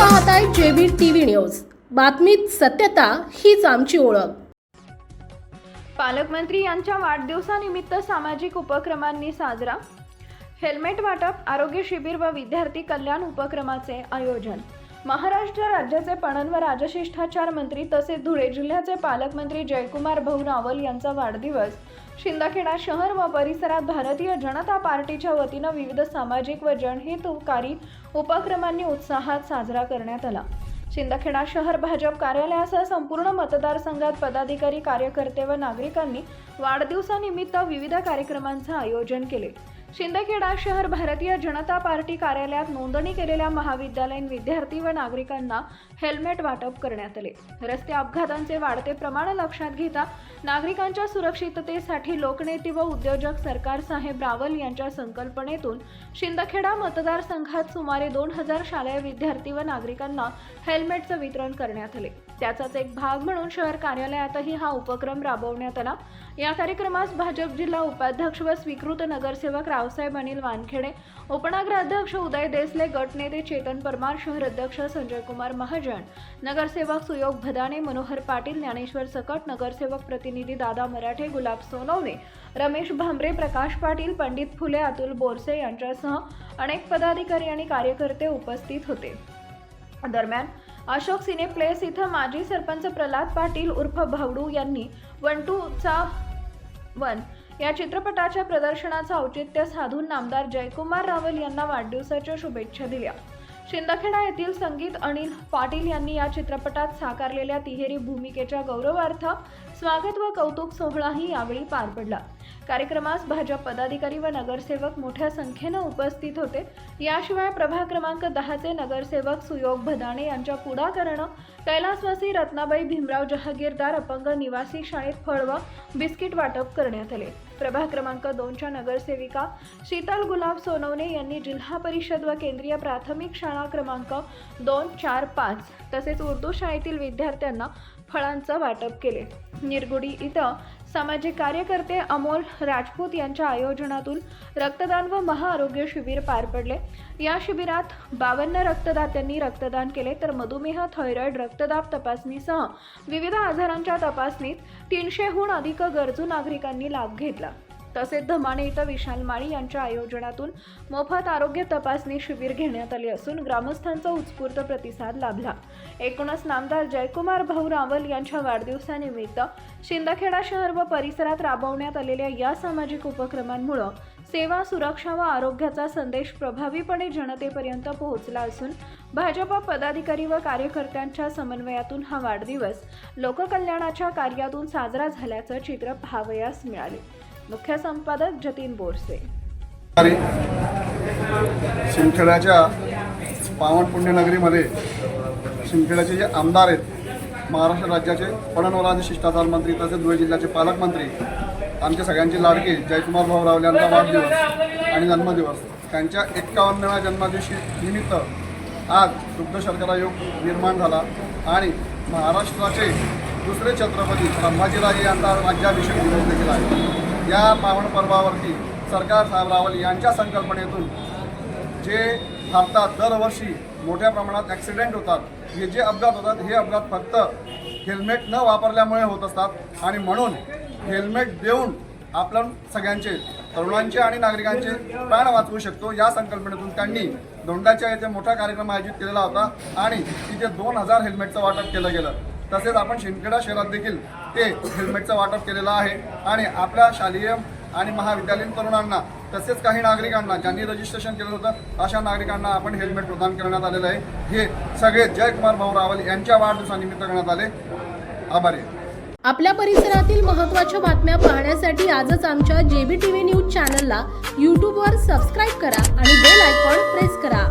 पाहताय JB TV news. बातमीत सत्यता हीच आमची ओळख. पालकमंत्री यांच्या वाढदिवसानिमित्त सामाजिक उपक्रमांनी साजरा. हेल्मेट वाटप आरोग्य शिबिर व विद्यार्थी कल्याण उपक्रमाचे आयोजन. महाराष्ट्र राज्याचे पणन व राजशिष्टाचार मंत्री तसेच धुळे जिल्ह्याचे पालकमंत्री जयकुमार भाऊ रावल यांचा वाढदिवस. शिंदखेडा शहर व परिसरात भारतीय जनता पार्टीच्या वतीनं विविध सामाजिक व जनहितकारी उपक्रमांनी उत्साहात साजरा करण्यात आला. शिंदखेडा शहर भाजप कार्यालयासह संपूर्ण मतदारसंघात पदाधिकारी कार्यकर्ते व नागरिकांनी वाढदिवसानिमित्त विविध कार्यक्रमांचं आयोजन केले. शिंदखेडा शहर भारतीय जनता पार्टी कार्यालयात नोंदणी केलेल्या महाविद्यालयीन विद्यार्थी व नागरिकांना हेल्मेट वाटप करण्यात आले. रस्ते अपघातांचे वाढते प्रमाण लक्षात घेता नागरिकांच्या सुरक्षिततेसाठी लोकनेते व उद्योजक सरकार साहेब रावल यांच्या संकल्पनेतून शिंदखेडा मतदारसंघात सुमारे दोन हजार शालेय विद्यार्थी व नागरिकांना हेल्मेटचं वितरण करण्यात आले. त्याचाच एक भाग म्हणून शहर कार्यालयातही हा उपक्रम राबवण्यात आला. या कार्यक्रमास भाजप जिल्हा उपाध्यक्ष व स्वीकृत नगरसेवक रावसाहेब अनिल वानखेडे उपनगराध्यक्ष उदय देसले गटनेते चेतन परमार शहर अध्यक्ष संजय कुमार महाजन नगरसेवक सुयोग भदाने मनोहर पाटील ज्ञानेश्वर सकट नगरसेवक प्रतिनिधी दादा मराठे गुलाब सोनवणे रमेश भांबरे प्रकाश पाटील पंडित फुले अतुल बोरसे यांच्यासह अनेक पदाधिकारी आणि कार्यकर्ते उपस्थित होते. दरम्यान अशोक सिने प्लेस इथं माजी सरपंच प्रल्हाद पाटील उर्फ भावडू यांनी वन टू चा वन या चित्रपटाच्या प्रदर्शनाचं औचित्य साधून नामदार जयकुमार रावल यांना वाढदिवसाच्या शुभेच्छा दिल्या. शिंदखेडा येथील संगीत अनिल पाटील यांनी या चित्रपटात साकारलेल्या तिहेरी भूमिकेच्या गौरवार्थ स्वागत व कौतुक सोहळाही यावेळी पार पडला. कार्यक्रमास भाजप पदाधिकारी व नगरसेवक मोठ्या संख्येनं उपस्थित होते. याशिवाय प्रभाग क्रमांक दहाचे नगरसेवक सुयोग भदाणे यांच्या पुढाकारानं कैलासवासी रत्नाबाई भीमराव जहागीरदार अपंग निवासी शाळेत फळ व बिस्किट वाटप करण्यात आले. प्रभाग क्रमांक दोनच्या नगरसेविका शीतल गुलाब सोनवणे यांनी जिल्हा परिषद व केंद्रीय प्राथमिक शाळा क्रमांक दोन चार पाच तसेच उर्दू शाळेतील विद्यार्थ्यांना फळांचं वाटप केले. निरगुडी इथं सामाजिक कार्यकर्ते अमोल राजपूत यांच्या आयोजनातून रक्तदान व महाआरोग्य शिबिर पार पडले. या शिबिरात बावन्न रक्तदात्यांनी रक्तदान केले. तर मधुमेह थायरॉइड रक्तदाब तपासणीसह विविध आजारांच्या तपासणीत तीनशेहून अधिक गरजू नागरिकांनी लाभ घेतला. तसेच धमाणे इथं विशाल माळी यांच्या आयोजनातून मोफत आरोग्य तपासणी शिबिर घेण्यात आले असून ग्रामस्थांचा उत्स्फूर्त प्रतिसाद लाभला. एकूणच नामदार जयकुमार भाऊ रावल यांच्या वाढदिवसानिमित्त शिंदखेडा शहर व परिसरात राबवण्यात आलेल्या या सामाजिक उपक्रमांमुळं सेवा सुरक्षा व आरोग्याचा संदेश प्रभावीपणे जनतेपर्यंत पोहोचला असून भाजप पदाधिकारी व कार्यकर्त्यांच्या समन्वयातून हा वाढदिवस लोककल्याणाच्या कार्यातून साजरा झाल्याचं चित्र पाहावयास मिळाले. मुख्य संपादक जतीन बोरसे. शिंदखेड्याच्या पावन पुण्यनगरीमध्ये शिंदखेड्याचे जे आमदार आहेत महाराष्ट्र राज्याचे पणनवराज शिष्टाचार मंत्री तसेच धुळे जिल्ह्याचे पालकमंत्री आमच्या सगळ्यांचे लाडके जयकुमार भाऊ यांचा वाढदिवस आणि जन्मदिवस. त्यांच्या एक्कावन्नव्या जन्मदिवशी निमित्त आज दुग्ध शर्करा योग निर्माण झाला आणि महाराष्ट्राचे दुसरे छत्रपती संभाजीराजे यांचा राज्याभिषेक दिवस देखील आहे. या पावन पर्वावरती सरकार साहेब रावल यांच्या संकल्पनेतून जे भारतात दरवर्षी मोठ्या प्रमाणात ॲक्सिडेंट होतात हे जे अपघात होतात हे अपघात फक्त हेल्मेट न वापरल्यामुळे होत असतात. आणि म्हणून हेल्मेट देऊन आपण सगळ्यांचे तरुणांचे आणि नागरिकांचे प्राण वाचवू शकतो. या संकल्पनेतून त्यांनी दोंडाच्या येथे मोठा कार्यक्रम आयोजित केलेला होता आणि तिथे दोन हजार हेल्मेटचं वाटप केलं गेलं. तसेच आपण शिंदखेडा शहरात देखील ते हेल्मेटचं वाटप केलेलं आहे. आणि आपल्या शालेय आणि महाविद्यालयीन तरुणांना तसेच काही नागरिकांना ज्यांनी रजिस्ट्रेशन केलं होतं अशा नागरिकांना आपण हेल्मेट प्रदान करण्यात आलेलं आहे. हे सगळे जयकुमार भाऊ रावल यांच्या वाढदिवसानिमित्त करण्यात आले. आभारी आपल्या परिसरातील महत्त्वाच्या बातम्या पाहण्यासाठी आजच आमच्या जेबी टीव्ही न्यूज चॅनलला यूट्यूबवर सबस्क्राईब करा आणि बेल आयकॉन प्रेस करा.